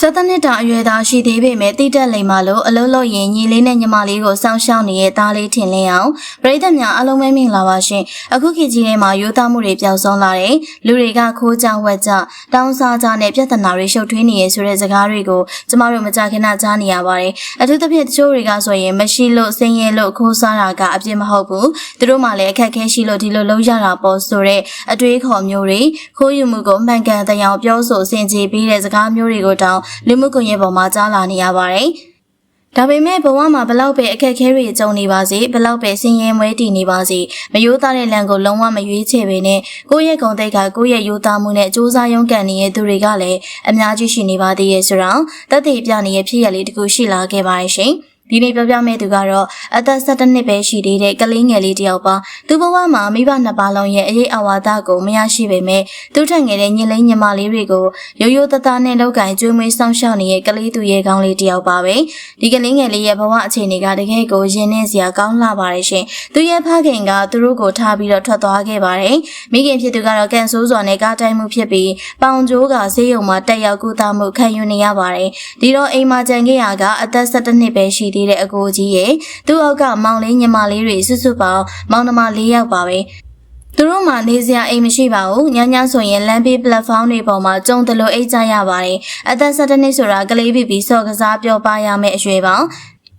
ဆက်သနှစ်တာအရွယ်သားရှိသေးပေမဲ့တိတက်လိမ်မလို့အလုံးလုံးရင်ညီလေးနဲ့ညီမလေးကိုစောင့်ရှောက်နေတဲ့သားလေးထင်လင်းအောင်ပရိသတ်များအားလုံးပဲမင်္ဂလာပါရှင်အခုခေတ်ကြီးထဲမှာရိုးသားမှုတွေပျောက်ဆုံးလာတယ်လူတွေကခိုးကြဝက်ကြတောင်းစားကြနဲ့ပြဿနာတွေရှုပ်ထွေးနေရဆိုတဲ့စကားတွေကိုကျမတို့မကြခင်နာကြားနေရပါတယ်အထူးသဖြင့်တချို့တွေကဆိုရင်မရှိလို့ဆင်းရဲလို့ခိုးစားတာကအပြစ်မဟုတ်ဘူးသူတို့မှလည်းအခက်အခဲရှိလို့ဒီလိုလုပ်ရတာပေါ့ဆိုတဲ့အတွေးခေါ်မျိုးတွေခိုးယူမှုကိုမှန်ကန်တရားပြောဆိုဆင်ခြင်ပြီးတဲ့စကားမျိုးတွေကိုတောင်းလူမှုကွန်ရက်ပေါ်မှာကြားလာနေရပါတယ်။ဒါပေမဲ့ဘဝမှာဘလောက်ပဲအခက်အခဲတွေကြုံနေပါစေဘလောက်ပဲဆင်းရဲမွဲတည်နေပါစေမယိုးသားတဲ့လံကိုလုံးဝမရွေးချယ်ပေနဲ့ကိုယ့်ရဲ့ဂုဏ်သိက္ခာကိုယ့်ရဲ့ယိုးသားမှုနဲ့စူးစမ်းရုန်းကန်နေတဲ့သူတွေကလည်းအများကြီးရှိနေပါသေးရဲ့ဆိုတော့တက်တည်ပြနေတဲ့ဖြစ်ရလေးတခုရှိလာခဲ့ပါရဲ့ရှင်။ ဒီနေ့ပြောပြမယ့်သူကတော့အသက်17နှစ်ပဲရှိသေးတဲ့ကလေးငယ်လေးတစ်ယောက်ပါသူဘဝမှာမိဘနှစ်ပါးလုံးရဲ့အရေးအဝါဒကိုမရရှိပေမဲ့သူထက်ငယ်တဲ့ညီလေးညီမလေးတွေကိုရိုးရိုးသားသားနဲ့လောက်ကင်ကျွေးမွေးဆောင်ရှောက်နေတဲ့ကလေးသူရဲ့ကောင်းလေးတစ်ယောက်ပါပဲဒီကလေးငယ်လေးရဲ့ဘဝအခြေအနေကတကယ်ကိုရင်နှင်းစရာကောင်းလာပါတယ်ရှင်သူရဲ့ဖခင်ကသူတို့ကိုထားပြီးတော့ထွက်သွားခဲ့ပါတယ်မိခင်ဖြစ်သူကတော့ကန်ဆိုးစွာနဲ့ကားတိုင်းမှုဖြစ်ပြီးပေါင်ကျိုးကဈေးရုံမှာတက်ရောက်ကူတာမှုခံယူနေရပါတယ်ဒီတော့အိမ်မှာကြံခဲ့ရကအသက်17နှစ်ပဲရှိသေးတဲ့အကိုကြီးရဲ့သူ့အောက်ကမောင်လေးညီမလေးတွေစွတ်စွတ်ပေါင်းမောင်နှမ၄ယောက်ပါပဲသူတို့မှနေစရာအိမ်မရှိပါဘူးညညဆိုရင်လမ်းဘေး platform တွေပေါ်မှာကြုံတယ်လို့အိတ်ကြရပါတယ်အသက်17နှစ်ဆိုတာကလေးပြီးပြီးစော့ကစားပြောပါရမယ့်အရွယ်ပါ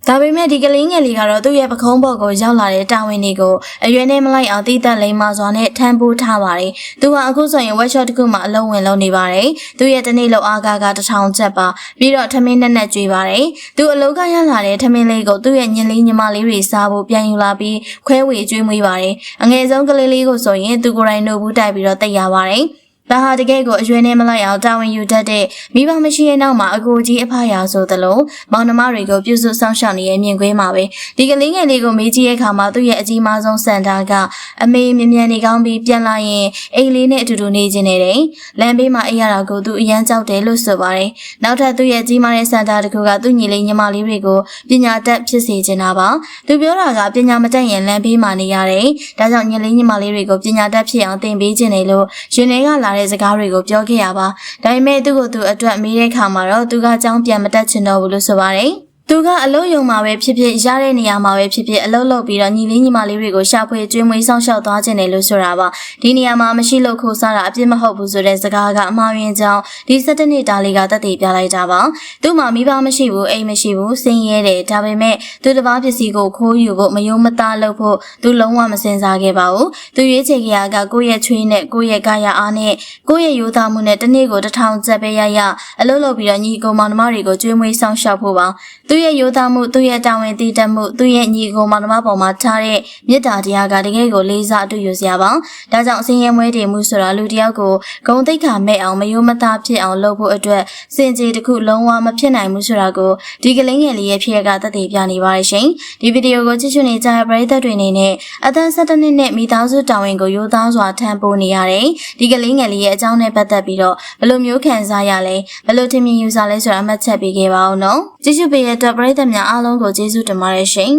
ဒါပေမဲ့ဒီကလေးငယ်လေးကတော့သူ့ရဲ့ပခုံးပေါ်ကိုရောက်လာတဲ့တာဝန်တွေကိုအရွယ်နဲ့မလိုက်အောင်တည်တတ်လိမ္မာစွာနဲ့ထမ်းပိုးထားပါတယ်။သူကအခုဆိုရင် workshop တစ်ခုမှအလုံးဝင်လုပ်နေပါတယ်။သူ့ရဲ့တနေ့လောက်အားကားကတစ်ထောင်ချက်ပါပြီးတော့ထမင်းနဲ့နဲ့ကြွေးပါတယ်။သူအလုပ်ကရလာတဲ့ထမင်းလေးကိုသူ့ရဲ့ညင်လေးညီမလေးတွေစားဖို့ပြန်ယူလာပြီးခွဲဝေကြွေးမွေးပါတယ်။အငယ်ဆုံးကလေးလေးကိုဆိုရင်သူကိုယ်တိုင်နှုတ်ဘူးတိုက်ပြီးတော့တိတ်ရပါတယ်။ ဒါဟာတကယ်ကိုအရွယ်နဲ့မလိုက်အောင်တာဝန်ယူတတ်တဲ့မိဘမရှိတဲ့နောက်မှာအကိုကြီးအဖရာဆိုသလိုမောင်နှမတွေကိုပြုစုဆောင်ရှောက်နေရဲ့မြင်ကွင်းမှာပဲဒီကလေးငယ်လေးကိုမေးကြည့်တဲ့အခါမှာသူ့ရဲ့အကြီးမားဆုံးစံတာကအမေမြ мян နေကောင်းပြီးပြန်လာရင်အိမ်လေးနဲ့အတူတူနေခြင်းနေတယ်လမ်းဘေးမှာအိပ်ရတာကိုသူအရန်ကြောက်တယ်လို့ဆိုပါတယ်နောက်ထပ်သူ့ရဲ့ကြီးမားတဲ့စံတာတစ်ခုကသူ့ညီလေးညီမလေးတွေကိုပညာတတ်ဖြစ်စေချင်တာပါသူပြောတာကပညာမတတ်ရင်လမ်းဘေးမှာနေရတယ်ဒါကြောင့်ညီလေးညီမလေးတွေကိုပညာတတ်ဖြစ်အောင်သင်ပေးခြင်းလေလို့ရှင်တွေကလာတဲ့ ဲ့စကားတွေကိုပြောခဲ့ရပါဒါပေမဲ့သူ့ကိုသူအတွက်မေးတဲ့အခါမှာတော့သူကအကြောင်းပြန်မတက်ချင်တော့ဘူးလို့ဆိုပါတယ် သူကအလုံးယုံမှာပဲဖြစ်ဖြစ်ရတဲ့နေရာမှာပဲဖြစ်ဖြစ်အလုံးလုံးပြီးတော့ညီလေးညီမလေးတွေကိုရှာဖွေကျွေးမွေးဆောင်ရှောက်သွားခြင်းတယ်လို့ဆိုတာပါဒီနေရာမှာမရှိလို့ခိုးစားတာအပြစ်မဟုတ်ဘူးဆိုတဲ့စကားကအမှားယွင်းကြောင်းဒီ၁၇နှစ်တားလေးကတက်တည်ပြလိုက်တာပါသူ့မှာမိဘမရှိဘူးအိမ်မရှိဘူးစင်ရဲတယ်ဒါပေမဲ့သူတစ်ပါးပစ္စည်းကိုခိုးယူဖို့မယုံမသားလုပ်ဖို့သူလုံးဝမစင်စားခဲ့ပါဘူးသူရွေးချယ်ကြရကကိုယ့်ရဲ့ချွေးနဲ့ကိုယ့်ရဲ့ကာယအားနဲ့ကိုယ့်ရဲ့ရိုးသားမှုနဲ့တစ်နေ့ကိုတစ်ထောင်ကျပ်ပဲရရအလုပ်လုပ်ပြီးတော့ညီကောင်မောင်နှမတွေကိုကျွေးမွေးဆောင်ရှောက်ဖို့ပါသူ့ရဲ့ရိုးသားမှုသူ့ရဲ့တာဝန်တည်တတ်မှုသူ့ရဲ့ညီကောင်မောင်နှမပေါ်မှာထားတဲ့မေတ္တာတရားကတကယ်ကိုလေးစားအတူယူစရာပါဒါကြောင့်အစင်းရဲမွဲတည်မှုဆိုတာလူတစ်ယောက်ကိုဂုံတိတ်ခါမဲ့အောင်မယိုးမသားဖြစ်အောင်လုပ်ဖို့အတွက်စင်ကြေတစ်ခုလုံးဝမဖြစ်နိုင်ဘူးဆိုတာကိုဒီကလေးငယ်လေးရဲ့ဖြစ်ရကသက်သေပြနေပါတယ်ရှင်ဒီဗီဒီယိုကိုကြည့်ရှုနေကြတဲ့ပရိသတ်တွေအနေနဲ့အသက်17နှစ်နဲ့မိသားစုတာဝန်ကိုရိုးသားစွာထမ်းပိုးနေရတယ်ဒီကလေးငယ်လေးရဲ့အကြောင်းနဲ့ပတ်သက်ပြီးတော့ဘယ်လိုမျိုးခံစားရလဲဘယ်လိုထင်မြင်ယူဆလဲဆိုတာအမှတ်ချက်ပေးခဲ့ပါအောင်နော်ကြည့်ရှုပေးတဲ့အတွက်ပရိသတ်များအားလုံးကိုကျေးဇူးတင်ပါတယ်ရှင်